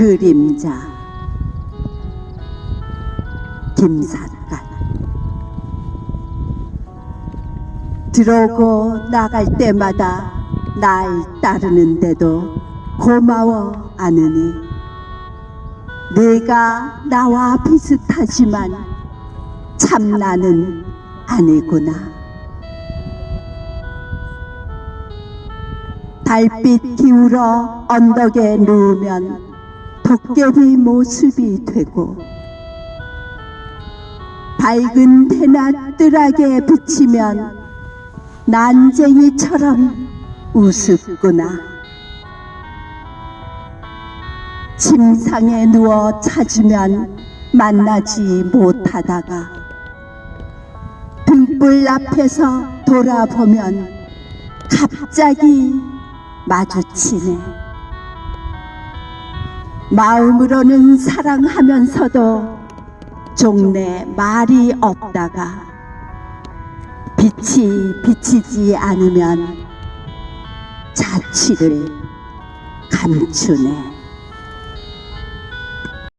그림자 김삿갓. 들어오고 나갈 때마다 날 따르는데도 고마워 아느니 내가 나와 비슷하지만 참 나는 아니구나. 달빛 기울어 언덕에 누우면 도깨비 모습이 되고 밝은 대낮 뜰하게 비치면 난쟁이처럼 우습구나 침상에 누워 찾으면 만나지 못하다가 등불 앞에서 돌아보면 갑자기 마주치네. 마음으로는 사랑하면서도 종래 말이 없다가 빛이 비치지 않으면 자취를 감추네.